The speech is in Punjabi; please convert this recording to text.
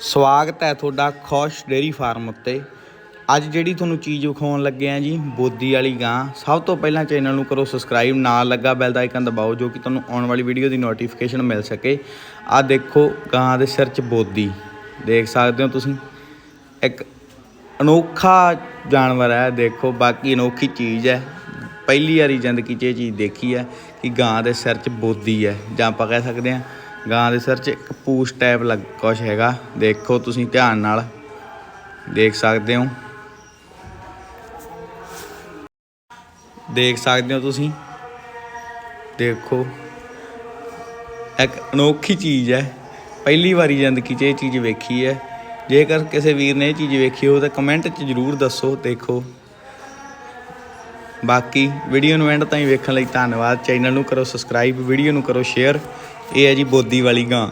ਸਵਾਗਤ ਹੈ ਤੁਹਾਡਾ ਖੁਸ਼ ਡੇਰੀ ਫਾਰਮ ਉੱਤੇ। ਅੱਜ ਜਿਹੜੀ ਤੁਹਾਨੂੰ ਚੀਜ਼ ਵਿਖਾਉਣ ਲੱਗੇ ਆ ਜੀ, ਬੋਦੀ ਵਾਲੀ ਗਾਂ। ਸਭ ਤੋਂ ਪਹਿਲਾਂ ਚੈਨਲ ਨੂੰ ਕਰੋ ਸਬਸਕ੍ਰਾਈਬ ਨਾਲ ਲੱਗਾ ਬੈਲ ਦਾ ਆਈਕਨ ਦਬਾਓ, ਜੋ ਕਿ ਤੁਹਾਨੂੰ ਆਉਣ ਵਾਲੀ ਵੀਡੀਓ ਦੀ ਨੋਟੀਫਿਕੇਸ਼ਨ ਮਿਲ ਸਕੇ। ਆ ਦੇਖੋ ਗਾਂ ਦੇ ਸਿਰ 'ਚ ਬੋਦੀ। ਦੇਖ ਸਕਦੇ ਹੋ ਤੁਸੀਂ, ਇੱਕ ਅਨੋਖਾ ਜਾਨਵਰ ਹੈ, ਦੇਖੋ ਬਾਕੀ ਅਨੋਖੀ ਚੀਜ਼ ਹੈ। ਪਹਿਲੀ ਵਾਰੀ ਜ਼ਿੰਦਗੀ 'ਚ ਇਹ ਚੀਜ਼ ਦੇਖੀ ਹੈ ਕਿ ਗਾਂ ਦੇ ਸਿਰ 'ਚ ਬੋਦੀ ਹੈ, ਜਾਂ ਆਪਾਂ ਕਹਿ ਸਕਦੇ ਹਾਂ ਗਾਂ ਦੇ ਸਿਰ 'ਚ ਇੱਕ ਪੂਛ ਟਾਈਪ ਲੱਗ ਕੁਛ ਹੈਗਾ। ਦੇਖੋ ਤੁਸੀਂ ਧਿਆਨ ਨਾਲ। ਦੇਖ ਸਕਦੇ ਹੋ। ਦੇਖ ਸਕਦੇ ਹੋ ਤੁਸੀਂ। ਦੇਖੋ। ਇੱਕ ਅਨੋਖੀ ਚੀਜ਼ ਹੈ। ਪਹਿਲੀ ਵਾਰੀ ਜ਼ਿੰਦਗੀ 'ਚ ਇਹ ਚੀਜ਼ ਵੇਖੀ ਹੈ। ਜੇਕਰ ਕਿਸੇ ਵੀਰ ਨੇ ਇਹ ਚੀਜ਼ ਵੇਖੀ ਹੋ ਤਾਂ ਕਮੈਂਟ 'ਚ ਜਰੂਰ ਦੱਸੋ। ਦੇਖੋ। ਬਾਕੀ ਵੀਡੀਓ ਨੂੰ ਐਂਡ ਤਾਈਂ ਵੇਖਣ ਲਈ ਧੰਨਵਾਦ। ਚੈਨਲ ਨੂੰ ਕਰੋ ਸਬਸਕ੍ਰਾਈਬ ਵੀਡੀਓ ਨੂੰ ਕਰੋ ਸ਼ੇਅਰ ਇਹ ਹੈ ਜੀ ਬੋਦੀ ਵਾਲੀ ਗਾਂ।